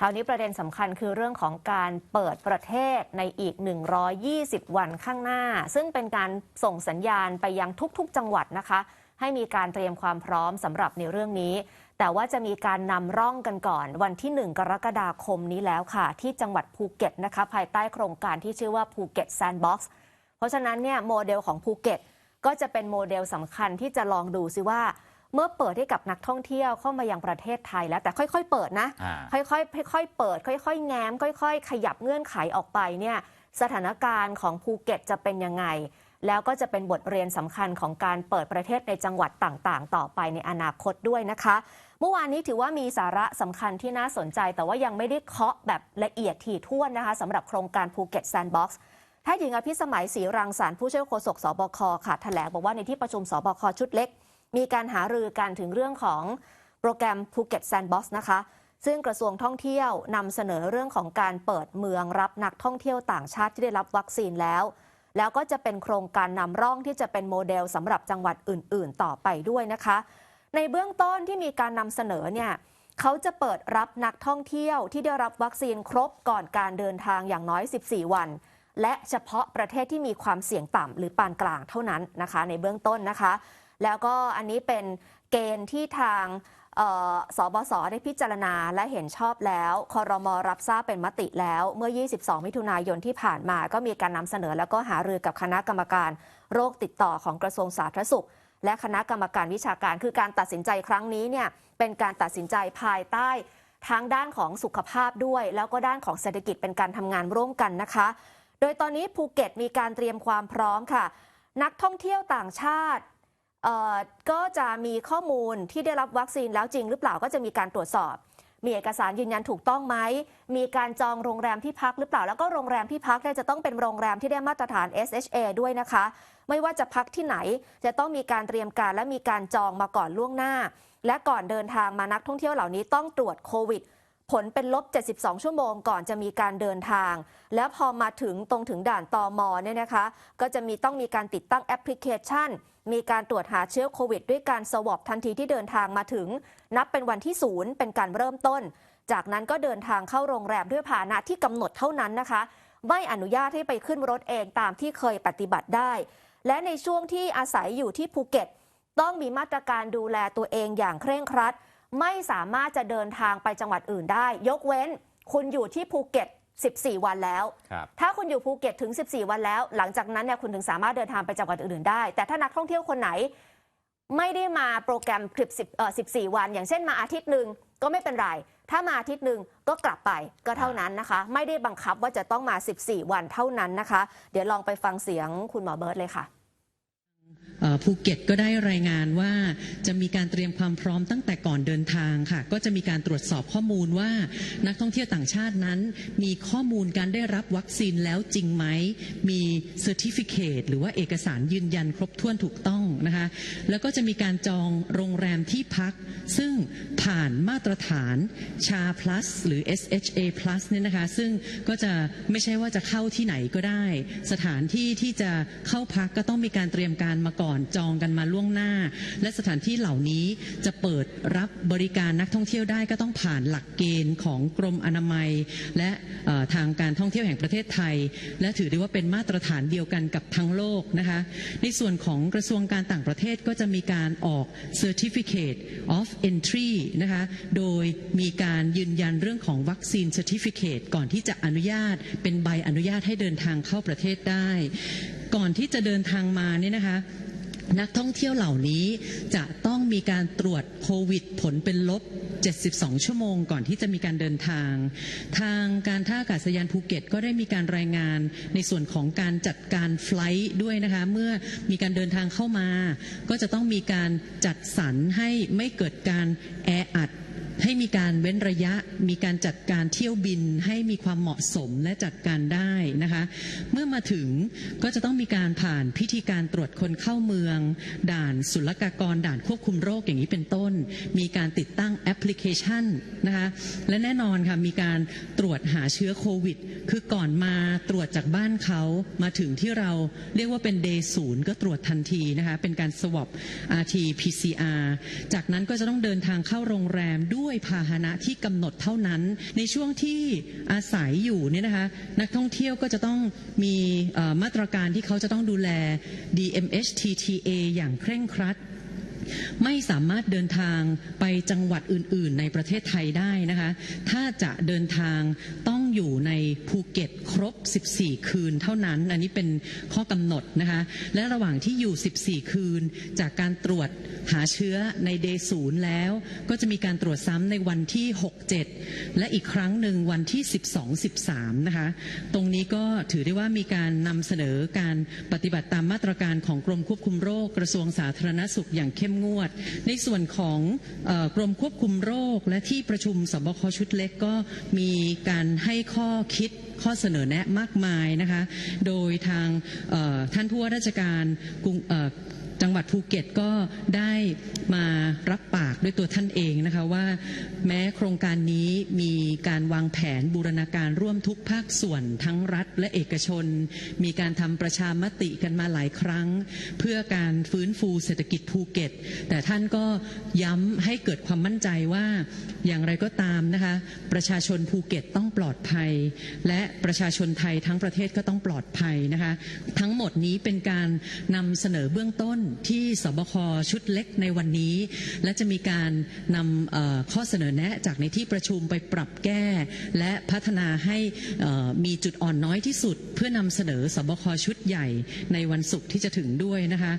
คราวนี้ประเด็นสำคัญคือเรื่องของการเปิดประเทศในอีก 120 วันข้างหน้า ซึ่งเป็นการส่งสัญญาณไปยังทุกๆ จังหวัดนะคะ ให้มีการเตรียมความพร้อมสำหรับในเรื่องนี้ แต่ว่าจะมีการนำร่องกันก่อน วันที่ 1 กรกฎาคมนี้แล้วค่ะ ที่จังหวัดภูเก็ตนะคะ ภายใต้โครงการที่ชื่อว่าภูเก็ตแซนด์บ็อกซ์เพราะฉะนั้นเนี่ยโมเดลของภูเก็ตก็จะเป็นโมเดลสำคัญที่จะลองดูซิว่า เมื่อเปิดให้กับนักท่องเที่ยวเข้ามายังประเทศไทยแล้วแต่ค่อยๆ เปิดนะอ่าค่อยๆค่อยๆเปิด ค่อยๆ แง้ม ค่อย ๆ ขยับเงื่อนไขออกไปเนี่ยสถานการณ์ของภูเก็ตจะเป็นยังไง แล้วก็จะเป็นบทเรียนสำคัญของการเปิดประเทศในจังหวัดต่างๆ ต่อไปในอนาคตด้วยนะคะ เมื่อวานนี้ถือว่ามีสาระสำคัญที่น่าสนใจ แต่ว่ายังไม่ได้เคาะแบบละเอียดถี่ถ้วนนะคะสำหรับโครงการภูเก็ตแซนด์บ็อกซ์ถ้าหญิงอภิสมัยศรีรังสรรค์ผู้ช่วยโฆษกสบคค่ะแถลงบอกว่าในที่ประชุมสบคชุดเล็ก มีการหารือกันถึงเรื่องของโปรแกรมภูเก็ตแซนด์บ็อกซ์นะคะ ซึ่งกระทรวงท่องเที่ยวนำเสนอเรื่องของการเปิดเมืองรับนักท่องเที่ยวต่างชาติที่ได้รับวัคซีนแล้ว แล้วก็จะเป็นโครงการนำร่องที่จะเป็นโมเดลสำหรับจังหวัดอื่น ๆ ต่อไปด้วยนะคะ ในเบื้องต้นที่มีการนำเสนอเนี่ยเขาจะเปิดรับนักท่องเที่ยวที่ได้รับวัคซีนครบก่อนการเดินทางอย่างน้อย 14 วัน และเฉพาะประเทศที่มีความเสี่ยงต่ำหรือปานกลางเท่านั้นนะคะ ในเบื้องต้นนะคะ แล้วก็อันนี้เป็นเกณฑ์ที่ทางสบสได้พิจารณาและเห็นชอบแล้วคอรมอรับทราบเป็นมติแล้วเมื่อ 22 มิถุนายนที่ผ่านมา ก็มีการนำเสนอแล้วก็หารือกับคณะกรรมการโรคติดต่อของกระทรวงสาธารณสุข และคณะกรรมการวิชาการ คือการตัดสินใจครั้งนี้เนี่ยเป็นการตัดสินใจภายใต้ทั้งด้านของสุขภาพด้วย แล้วก็ด้านของเศรษฐกิจเป็นการทำงานร่วมกันนะคะ โดยตอนนี้ภูเก็ตมีการเตรียมความพร้อมค่ะ นักท่องเที่ยวต่างชาติ ก็จะมีข้อมูลที่ได้รับวัคซีนแล้วจริงหรือเปล่าก็จะมีการตรวจสอบ มีเอกสารยืนยันถูกต้องไหม มีการจองโรงแรมที่พักหรือเปล่า แล้วก็โรงแรมที่พักจะต้องเป็นโรงแรมที่ได้มาตรฐาน SHA ด้วยนะคะ ไม่ว่าจะพักที่ไหน จะต้องมีการเตรียมการและมีการจองมาก่อนล่วงหน้า และก่อนเดินทางมานักท่องเที่ยวเหล่านี้ต้องตรวจโควิดผลเป็นลบ 72 ชั่วโมงก่อนจะมีการเดินทาง แล้วพอมาถึงตรงถึงด่านตอมอเนี่ยนะคะ ก็จะมีต้องมีการติดตั้งแอปพลิเคชัน มีการตรวจหาเชื้อโควิด ด้วยการสวอปทันทีที่เดินทางมาถึง นับเป็นวันที่ศูนย์เป็นการเริ่มต้น จากนั้นก็เดินทางเข้าโรงแรมด้วยพาหนะที่กำหนดเท่านั้นนะคะ ไม่อนุญาตให้ไปขึ้นรถเองตามที่เคยปฏิบัติได้ และในช่วงที่อาศัยอยู่ที่ภูเก็ต ต้องมีมาตรการดูแลตัวเองอย่างเคร่งครัด ไม่สามารถจะเดินทางไปจังหวัดอื่นได้ ยกเว้น คุณอยู่ที่ภูเก็ต 14 วันแล้ว ครับ ถ้าคุณอยู่ภูเก็ตถึง 14 วันแล้ว หลังจากนั้นเนี่ยคุณถึงสามารถเดินทางไปจังหวัดอื่นๆได้ แต่ถ้านักท่องเที่ยวคนไหน ไม่ได้มาโปรแกรมคลิป10เอ่อ14 วัน อย่างเช่นมาอาทิตย์หนึ่งก็ไม่เป็นไร ถ้ามาอาทิตย์หนึ่งก็กลับไปก็เท่านั้นนะคะ ไม่ได้บังคับว่าจะต้องมา 14 วันเท่านั้นนะคะ เดี๋ยวลองไปฟังเสียงคุณหมอเบิร์ตเลยค่ะเอ่อ ภูเก็ตก็ได้รายงานว่าจะมีการเตรียมความพร้อมตั้งแต่ก่อนเดินทางค่ะ ก็จะมีการตรวจสอบข้อมูลว่านักท่องเที่ยวต่างชาตินั้น มีข้อมูลการได้รับวัคซีนแล้วจริงไหม มีเซอร์ติฟิเคตหรือว่าเอกสารยืนยันครบถ้วนถูกต้องนะคะ แล้วก็จะมีการจองโรงแรมที่พัก ซึ่งผ่านมาตรฐานชา plus หรือ SHA plus เนี่ยนะคะ ซึ่งก็จะไม่ใช่ว่าจะเข้าที่ไหนก็ได้ สถานที่ที่จะเข้าพักก็ต้องมีการเตรียมการมาก่อน จองกันมาล่วงหน้า และสถานที่เหล่านี้จะเปิดรับบริการนักท่องเที่ยวได้ก็ต้องผ่านหลักเกณฑ์ของกรมอนามัย และทางการท่องเที่ยวแห่งประเทศไทย และถือได้ว่าเป็นมาตรฐานเดียวกันกับทั้งโลกนะคะในส่วนของกระทรวงการต่างประเทศก็จะมีการออก Certificate of Entry นะคะโดยมีการยืนยันเรื่องของวัคซีน Certificate ก่อนที่จะอนุญาตเป็นใบอนุญาตให้เดินทางเข้าประเทศได้ ก่อนที่จะเดินทางมาเนี่ยนะคะ นักท่องเที่ยวเหล่านี้จะต้องมีการตรวจโควิดผลเป็นลบ 72 ชั่วโมงก่อนที่จะมีการเดินทาง ทางการท่าอากาศยานภูเก็ต ก็ได้มีการรายงานในส่วนของการจัดการไฟล์ด้วยนะคะ เมื่อมีการเดินทางเข้ามา ก็จะต้องมีการจัดสรรให้ไม่เกิดการแออัด ให้มีการเว้นระยะ มีการจัดการเที่ยวบินให้มีความเหมาะสมและจัดการได้นะคะ เมื่อมาถึงก็จะต้องมีการผ่านพิธีการตรวจคนเข้าเมือง ด่านศุลกากรด่านควบคุมโรคอย่างนี้เป็นต้น มีการติดตั้งแอปพลิเคชันนะคะ และแน่นอนค่ะมีการตรวจหาเชื้อโควิด คือก่อนมาตรวจจากบ้านเขามาถึงที่เราเรียกว่าเป็น day ศูนย์ก็ตรวจทันทีนะคะ เป็นการ swab rt pcr จากนั้นก็จะต้องเดินทางเข้าโรงแรมด้วยด้วยพาหนะที่กำหนดเท่านั้น ในช่วงที่อาศัยอยู่เนี่ยนะคะนักท่องเที่ยวก็จะต้องมีมาตรการที่เขาจะต้องดูแล DMHTTA อย่างเคร่งครัดไม่สามารถเดินทางไปจังหวัดอื่น ๆ ในประเทศไทยได้นะคะ ถ้าจะเดินทางต้อง อยู่ในภูเก็ตครบ 14 คืนเท่านั้น อันนี้เป็นข้อกำหนดนะคะและระหว่างที่อยู่ 14 คืน จากการตรวจหาเชื้อในเดย์ศูนย์แล้ว ก็จะมีการตรวจซ้ำในวันที่ 6-7 และอีกครั้งหนึ่งวันที่ 12-13 นะคะ ตรงนี้ก็ถือได้ว่ามีการนำเสนอการปฏิบัติตามมาตรการของกรมควบคุมโรคกระทรวงสาธารณสุขอย่างเข้มงวด ในส่วนของอกรมควบคุมโรคและที่ประชุมสบคชุดเล็กก็มีการให้ข้อคิดข้อเสนอแนะมากมายนะคะ โดยทางท่านผู้ว่าราชการกรุง จังหวัดภูเก็ตก็ได้มารับปากด้วยตัวท่านเองนะคะว่า แม้โครงการนี้มีการวางแผนบูรณาการร่วมทุกภาคส่วนทั้งรัฐและเอกชน มีการทำประชามติกันมาหลายครั้ง เพื่อการฟื้นฟูเศรษฐกิจภูเก็ต แต่ท่านก็ย้ำให้เกิดความมั่นใจว่าอย่างไรก็ตามนะคะประชาชนภูเก็ตต้องปลอดภัย และประชาชนไทยทั้งประเทศก็ต้องปลอดภัยนะคะ ทั้งหมดนี้เป็นการนำเสนอเบื้องต้นที่สบคชุดเล็กในวันนี้ และจะมีการนำข้อเสนอแนะจากในที่ประชุมไปปรับแก้ และพัฒนาให้มีจุดอ่อนน้อยที่สุด เพื่อนำเสนอสบคชุดใหญ่ในวันศุกร์ที่จะถึงด้วยนะคะ